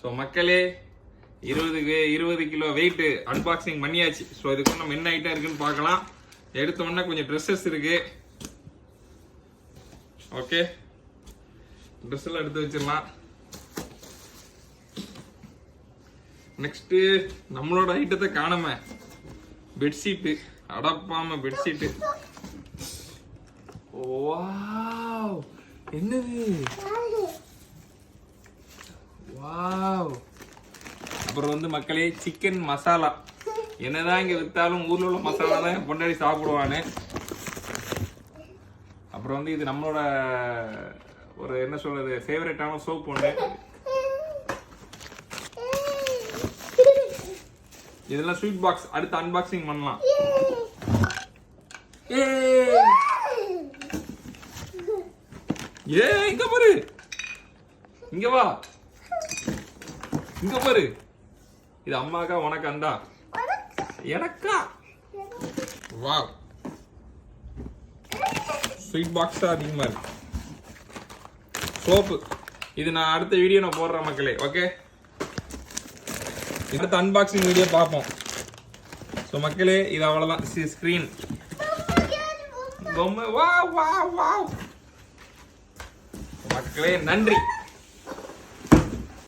So மக்களே இருபது இருபது கிலோ வெயிட் அன்பாக்சிங் பண்ணியாச்சு. ஸோ இதுக்கு நம்ம என்ன ஐட்டம் இருக்குன்னு பார்க்கலாம். எடுத்த உடனே கொஞ்சம் ட்ரெஸ்ஸஸ் இருக்கு. ஓகே ட்ரெஸ் எல்லாம் எடுத்து வச்சிடலாம். நெக்ஸ்ட் நம்மளோட ஐட்டத்தை காணாம. பெட்ஷீட்டு அடப்பாம பெட்ஷீட்டு வாவ் என்னது? அப்புறம் வந்து மக்களே சிக்கன் மசாலா என்னதான் இங்க வித்தாலும் ஊர்ல உள்ள மசாலா தான் என் பொண்டாடி சாப்பிடுவானு அப்புறம் வந்து இது நம்மளோட ஒரு என்ன சொல்றது ஃபேவரட்டான சோப் ஒன்று இதெல்லாம் ஸ்வீட் பாக்ஸ் அடுத்து அன்பாக்சிங் பண்ணலாம். ஏ இங்க பாரு. இங்க வா. இங்க பாரு. இது அம்மாக்கா உனக்கு அண்டா எனக்கா வா ஸ்வீட் பாக்ஸ் அதிகமா இருக்கு. சோப்பு. இது நான் அடுத்த வீடியோ நான் போடுறேன் மக்களே ஓகே அடுத்த அன்பாக்சிங் வீடியோ பார்ப்போம். ஸோ மக்களே இது அவ்வளோதான் ஸ்க்ரீன் பொம்மை. வா வா வா மக்களே நன்றி.